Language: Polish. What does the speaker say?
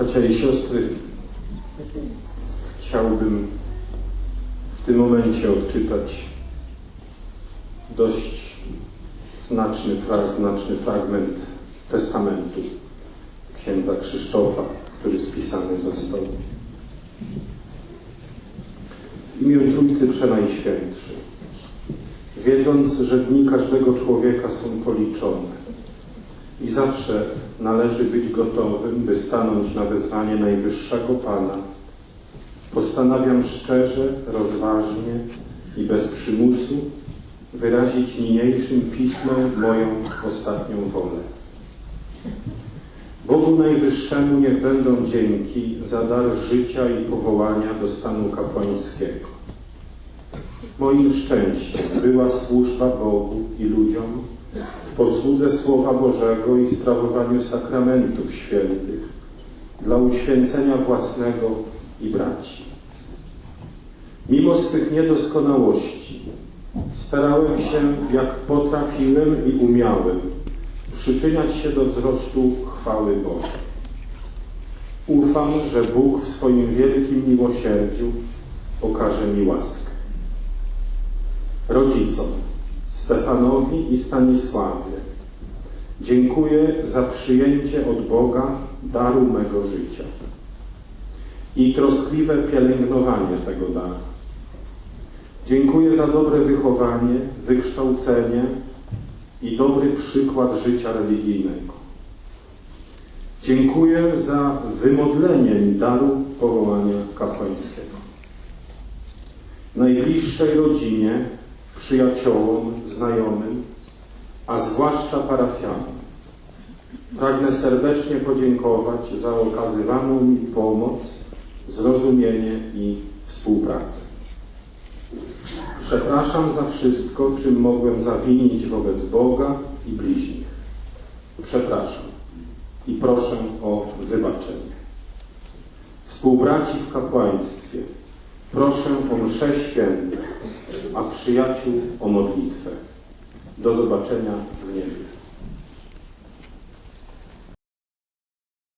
Bracia i siostry, chciałbym w tym momencie odczytać dość znaczny, znaczny fragment testamentu księdza Krzysztofa, który spisany został. W imię Trójcy Przenajświętszej, wiedząc, że dni każdego człowieka są policzone i zawsze należy być gotowym, by stanąć na wezwanie Najwyższego Pana, postanawiam szczerze, rozważnie i bez przymusu wyrazić niniejszym pismem moją ostatnią wolę. Bogu Najwyższemu niech będą dzięki za dar życia i powołania do stanu kapłańskiego. Moim szczęściem była służba Bogu i ludziom w posłudze Słowa Bożego i sprawowaniu sakramentów świętych dla uświęcenia własnego i braci. Mimo swych niedoskonałości starałem się, jak potrafiłem i umiałem, przyczyniać się do wzrostu chwały Bożej. Ufam, że Bóg w swoim wielkim miłosierdziu okaże mi łaskę. Rodzicom, Stefanowi i Stanisławie, dziękuję za przyjęcie od Boga daru mego życia i troskliwe pielęgnowanie tego daru. Dziękuję za dobre wychowanie, wykształcenie i dobry przykład życia religijnego. Dziękuję za wymodlenie mi daru powołania kapłańskiego. Najbliższej rodzinie, przyjaciołom, znajomym, a zwłaszcza parafianom. Pragnę serdecznie podziękować za okazywaną mi pomoc, zrozumienie i współpracę. Przepraszam za wszystko, czym mogłem zawinić wobec Boga i bliźnich. Przepraszam i proszę o wybaczenie. Współbraci w kapłaństwie, proszę o mszę święte, a przyjaciół o modlitwę. Do zobaczenia w niebie.